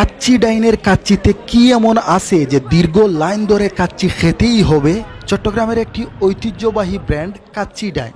কাচ্চি ডাইনের কাচ্চিতে কি এমন আছে যে দীর্ঘ লাইন ধরে কাচ্চি খেতেই হবে? চট্টগ্রামের একটি ঐতিহ্যবাহী ব্র্যান্ড কাচ্চি ডাইন।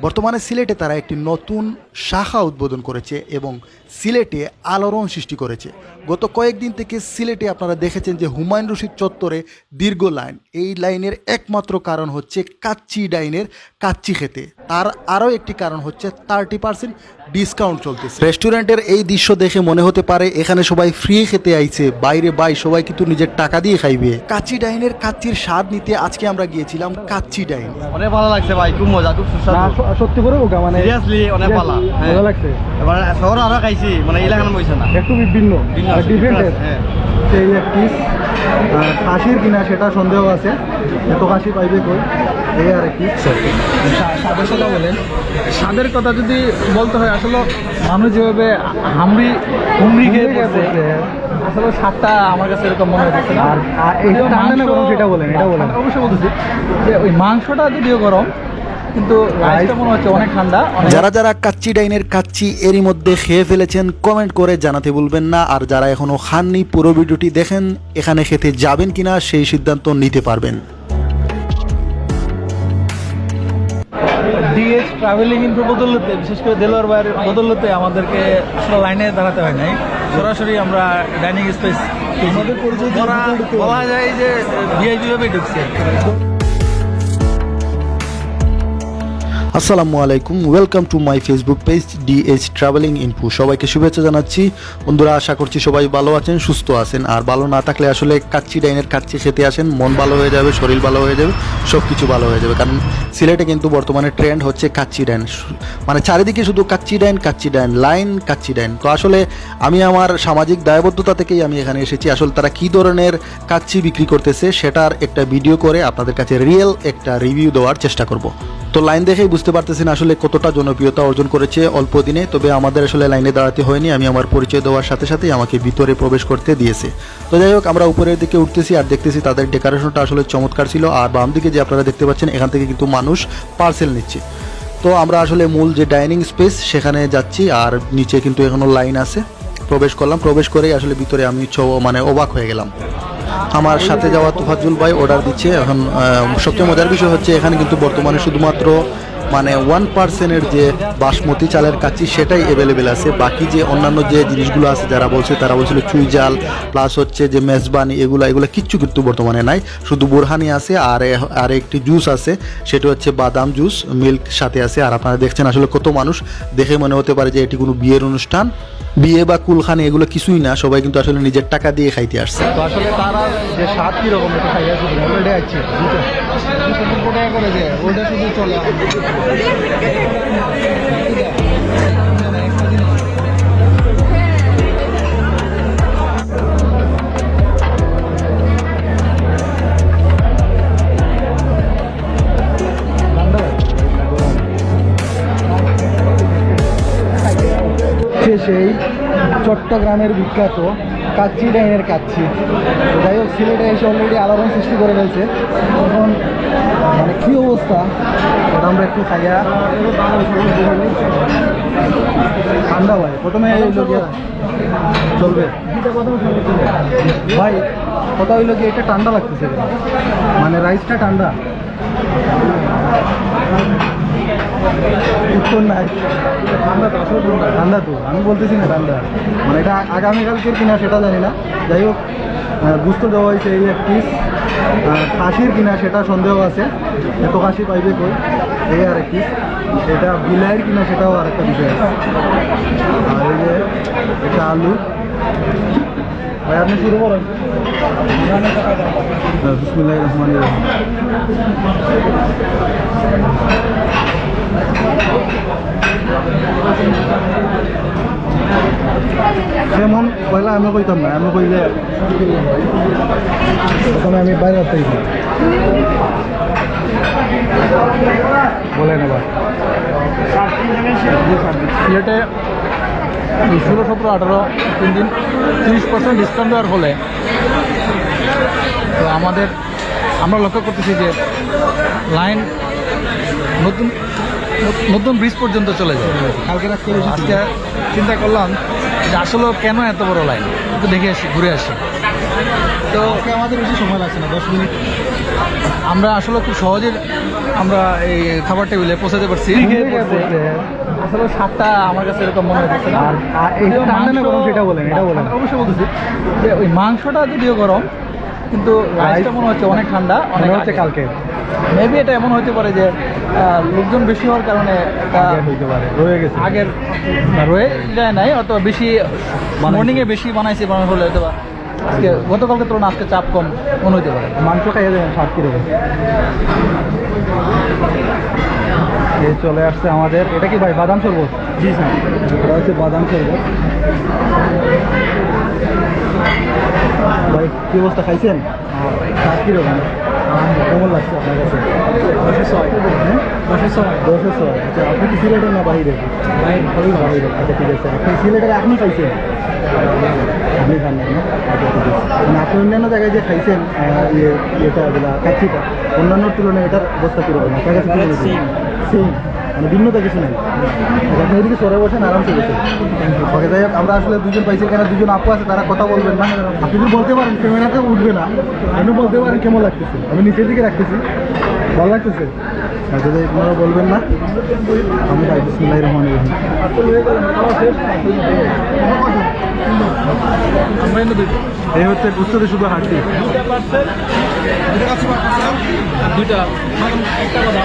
বর্তমানে সিলেটে তারা একটি নতুন শাখা উদ্বোধন করেছে এবং সিলেটে আলোড়ন সৃষ্টি করেছে। গত কয়েকদিন থেকে সিলেটে আপনারা দেখেছেন যে হুমায়ুন রশিদ চত্বরে দীর্ঘ লাইন। এই লাইনের একমাত্র কারণ হচ্ছে কাচ্চি ডাইনের কাচ্চি খেতে। তার আরও একটি কারণ হচ্ছে থার্টি পার্সেন্ট ডিসকাউন্ট চলতেছে। রেস্টুরেন্টের এই দৃশ্য দেখে মনে হতে পারে এখানে সবাই ফ্রি খেতে আইছে বাইরে বাই সবাই কিন্তু নিজের টাকা দিয়ে খাইবে। কাচ্চি ডাইনের কাচ্চির স্বাদ নিতে আজকে আমরা গিয়েছিলাম কাচ্চি ডাইন। অনেক ভালো লাগছে ভাই খুব মজা খুব সুস্বাদু। সত্যি করে মানে সিরিয়াসলি অনেক ভালো। হ্যাঁ। লাগছে। এবার শহর আরও খাইছি মানে এলাকানো বইছে না। একটু ভিন্ন। ডিফারেন্ট different আছে, হ্যাঁ। সেই এক পিস খাসির কিনা সেটা সন্দেহ আছে। এত খাসি পাইবে কই? এই আর পিস স্বাদের কথা বলেন। স্বাদের কথা যদি বলতে হয় আসলে মানুষ যেভাবে হামরি হুমড়ি খেয়ে পড়ছে আসলে স্বাদটা আমার কাছে এরকম মনে হচ্ছে না। আর এটা সেটা বলেন এটা বলেন। অবশ্যই বলতেছি যে ওই মাংসটা যদিও গরম কিন্তু রাইসটা মনে হচ্ছে অনেক ঠান্ডা যারা যারা কাচ্চি ডাইনের কাচ্চি এরই মধ্যে খেয়ে ফেলেছেন কমেন্ট করে জানাতে ভুলবেন না। আর যারা এখনও খাননি পুরো ভিডিওটি দেখেন এখানে খেতে যাবেন কিনা সেই সিদ্ধান্ত নিতে পারবেন। ডিএস ট্রাভেলিং ইনফো বদলতে বিশেষ করে দেলোয়ার বাইরের বদলতে আমাদেরকে আসলে লাইনে দাঁড়াতে হয় নাই। সরাসরি আমরা ডাইনিং স্পেস বলা যায় যে ভিআইপি ভাবে ঢুকছে। আসসালামু আলাইকুম welcome to my Facebook page DH travelling info সবাইকে শুভেচ্ছা জানাচ্ছি। বন্ধুরা, আশা করছি সবাই ভালো আছেন, সুস্থ আছেন। আর ভালো না থাকলে আসলে কাচ্চি ডাইনের কাচ্চি খেতে আসেন, মন ভালো হয়ে যাবে, শরীর ভালো হয়ে যাবে সব কিছু ভালো হয়ে যাবে। কারণ সিলেটে কিন্তু বর্তমানে ট্রেন্ড হচ্ছে কাচ্চি ডাইন। মানে চারিদিকে শুধু kacchi dine kacchi dine line kacchi dine. তো আসলে আমি আমার সামাজিক দায়বদ্ধতা থেকেই আমি এখানে এসেছি। আসলে তারা কী ধরনের কাচ্চি বিক্রি করতেছে, সেটার একটা ভিডিও করে আপনাদের কাছে রিয়েল একটা রিভিউ দেওয়ার চেষ্টা করব। তো লাইন দেখেই বুঝতে পারতেছেন আসলে কতটা জনপ্রিয়তা অর্জন করেছে অল্প দিনে, তবে আমাদের আসলে লাইনে দাঁড়াতে হয়নি। আমি আমার পরিচয় দেওয়ার সাথে সাথেই আমাকে ভিতরে প্রবেশ করতে দিয়েছে। তো যাই হোক, আমরা উপরের দিকে উঠতেছি আর দেখতেছি তাদের ডেকোরেশনটা আসলে চমৎকার ছিল। আর বাম দিকে যে আপনারা দেখতে পাচ্ছেন, এখান থেকে কিন্তু মানুষ পার্সেল নিচ্ছে। তো আমরা আসলে মূল যে ডাইনিং স্পেস সেখানে যাচ্ছি আর নিচে কিন্তু এখনও লাইন আছে। প্রবেশ করলাম। প্রবেশ করেই আসলে ভিতরে আমি মানে অবাক হয়ে গেলাম। আমার সাথে যাওয়া তুফাজুল ভাই অর্ডার দিচ্ছে। এখন সবচেয়ে মজার বিষয় হচ্ছে এখানে কিন্তু বর্তমানে শুধুমাত্র মানে ওয়ান পার্সেন্টের যে বাসমতি চালের কাচ্চি সেটাই অ্যাভেলেবেল আছে। বাকি যে অন্যান্য যে জিনিসগুলো আছে, যারা বলছে তারা বলছিল চুই জাল প্লাস হচ্ছে যে মেজবানি, এগুলো এগুলো কিচ্ছু কিন্তু বর্তমানে নাই। শুধু বোরহানি আছে, আর আর একটি জুস আছে, সেটা হচ্ছে বাদাম জুস মিল্ক সাথে আছে। আর আপনারা দেখছেন আসলে কত মানুষ, দেখে মনে হতে পারে যে এটি কোনো বিয়ের অনুষ্ঠান। বিয়ে বা কুলখানি এগুলো কিছুই না, সবাই কিন্তু আসলে নিজের টাকা দিয়ে খাইতে আসছে। আসলে তারা যে স্বাদ কীরকম আছে ওটা শুধু চলে। হচ্ছে সেই চট্টগ্রামের বিখ্যাত কাচ্চি ডাইনের কাচ্চি। যাই হোক, সিলেটে এসে অলরেডি আলোড়ন সৃষ্টি করে ফেলছে। এখন মানে কী অবস্থা? এটা আমরা একটু খাইয়া ঠান্ডা ভাই, প্রথমে চলবে। ভাই, কথা হইল কি এটা ঠান্ডা লাগতেছে মানে রাইসটা ঠান্ডা। উত্তর নাই। ঠান্ডা তো আমি বলতেছি না ঠান্ডা মানে এটা আগামীকালকের কিনা সেটা জানি না। যাই হোক বুঝতে দেওয়া হয়েছে এই এক পিস খাসির কিনা সেটা সন্দেহ আছে। এত খাসি পাইবে কই? এই আর এক পিস এটা বিলাইয়ের কিনা সেটাও আর একটা বিষয় আছে। আর এই যে এটা আলু। ভাই আপনি শুরু করেন। বিসমুল্লাহ রহমান যেমন পয়লা আমি কইতাম না, আমি কইলে প্রথমে আমি বাইরে আসতেই বলেন এবার। সিলেটে ষোলো, সতেরো, আঠারো, তিন দিন তিরিশ পার্সেন্ট ডিসকাউন্ট দেওয়ার ফলে তো আমাদের, আমরা লক্ষ্য করতেছি যে লাইন নতুন নতুন ব্রিজ পর্যন্ত চলে যায়। কালকে রাত্রে আজকে চিন্তা করলাম যে আসলে কেন এত বড় লাইন একটু দেখে আসি ঘুরে আসি। তো আমাদের বেশি সময় লাগছে না দশ মিনিট। আমরা আসলে খুব সহজে আমরা এই খাবার টেবিলে পৌঁছাতে পারছি। আসলে স্বাদটা আমার কাছে এরকম মনে হচ্ছে না। আর- সেটা বলেন, এটা বলেন। অবশ্যই বলতেছি যে ওই মাংসটা যদিও গরম কিন্তু রাইসটা মনে হচ্ছে অনেক ঠান্ডা অনেক হচ্ছে কালকে। মেবি এটা এমন হতে পারে যে আহ, লোকজন বেশি হওয়ার কারণে হইতে পারে রয়ে গেছে। আগের রয়ে যায় নাই অত বেশি। মর্নিংয়ে বেশি বানাইছে বানানো হলে হয়তো আজকে গতকালকে তুলনা আজকে চাপ কম মনে হতে পারে। মাংস খাইয়ে দেবেন সাত কীরকম এই চলে আসছে আমাদের এটা কি ভাই বাদাম শরবত? জি স্যার। এটা হচ্ছে বাদাম শরবত। ভাই কি অবস্থা খাইছেন? সাত কীরকম কেমন লাগছে আপনার কাছে? দশে ছয়। হ্যাঁ? দশে ছয়। দশে ছয়। আচ্ছা আপনি কি সিলেটের না বাইরে বাইরে আচ্ছা ঠিক আছে। আপনি সিলেটের আপনি খাইছেন? আপনি খান নাই না ঠিক আছে মানে আপনি অন্যান্য জায়গায় যে খাইছেন ইয়ে ইয়েটা এগুলা কাচ্ছিটা অন্যান্য তুলনায় এটার অবস্থা কীরকম? আপনার কাছে সেম সেম মানে ভিন্নতা কিছু নেই। আচ্ছা, আপনি এদিকে সরে বসেন আরামসে বসেন। ওকে যাই আমরা আসলে দুজন পাইছি এখানে দুজন আপু আছে তারা কথা বলবেন না। আপনি বলতে পারেন ক্যামেরাতে উঠবে না। আপনি বলতে পারেন কেমন লাগতেছে? আমি নিচের দিকে রাখতেছি। ভালো লাগতেছে? যদি আপনারা বলবেন না। আমি যাই বিসমিল্লাহ রহমান এই হচ্ছে গুস্ততে শুধু হাড্ডি দুইটা। কথা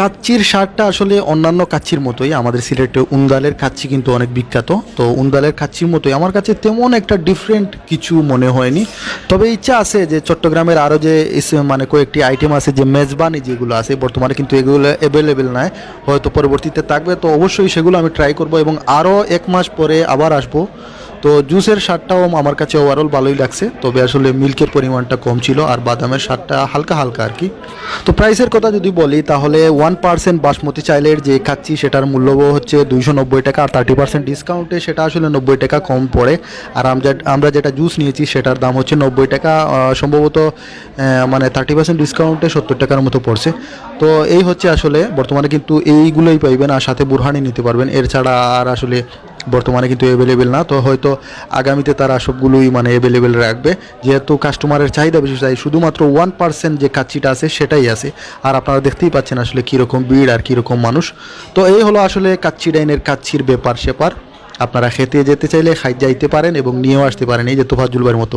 কাচ্চির স্বাদটা আসলে অন্যান্য কাচ্চির মতোই। আমাদের সিলেটে উন্দালের কাচ্চি কিন্তু অনেক বিখ্যাত। তো উন্দালের কাচ্চির মতোই। আমার কাছে তেমন একটা ডিফারেন্ট কিছু মনে হয়নি। তবে ইচ্ছা আছে যে চট্টগ্রামের আরও যে মানে কয়েকটি আইটেম আছে, যে মেজবানি যেগুলো আছে, বর্তমানে কিন্তু এগুলো অ্যাভেলেবেল নয় হয়তো পরবর্তীতে থাকবে। তো অবশ্যই সেগুলো আমি ট্রাই করব এবং আরও এক মাস পরে আবার আসব। তো জুসের স্বাদটাও আমার কাছে ওভারঅল ভালোই লাগছে। তবে আসলে মিল্কের পরিমাণটা কম ছিল আর বাদামের স্বাদটা হালকা হালকা আর কি। তো প্রাইসের কথা যদি বলি, তাহলে ওয়ান পার্সেন্ট বাসমতি চাইলের যে খাচ্ছি সেটার মূল্য হচ্ছে দুইশো নব্বই টাকা আর থার্টি পার্সেন্ট ডিসকাউন্টে সেটা আসলে নব্বই টাকা কম পড়ে। আর আমরা যেটা জুস নিয়েছি সেটার দাম হচ্ছে নব্বই টাকা সম্ভবত মানে থার্টি পার্সেন্ট ডিসকাউন্টে সত্তর টাকার মতো পড়ছে। তো এই হচ্ছে আসলে, বর্তমানে কিন্তু এইগুলোই পাইবেন আর সাথে বুরহানি নিতে পারবেন। এর ছাড়া আর আসলে বর্তমানে কিন্তু অ্যাভেলেবেল না, তো হয়তো আগামীতে তারা সবগুলোই মানে অ্যাভেলেবেল রাখবে। যেহেতু কাস্টমারের চাহিদা বেশি চাই শুধুমাত্র ওয়ান পার্সেন্ট যে কাচ্চিটা আছে, সেটাই আছে। আর আপনারা দেখতেই পাচ্ছেন আসলে কীরকম ভিড় আর কীরকম মানুষ। তো এই হলো আসলে কাচ্চি ডাইনের কাচ্চির ব্যাপার সেপার আপনারা খেতে যেতে চাইলে খাই যাইতে পারেন এবং নিয়েও আসতে পারেন, এই যে তোফাজুল মতো।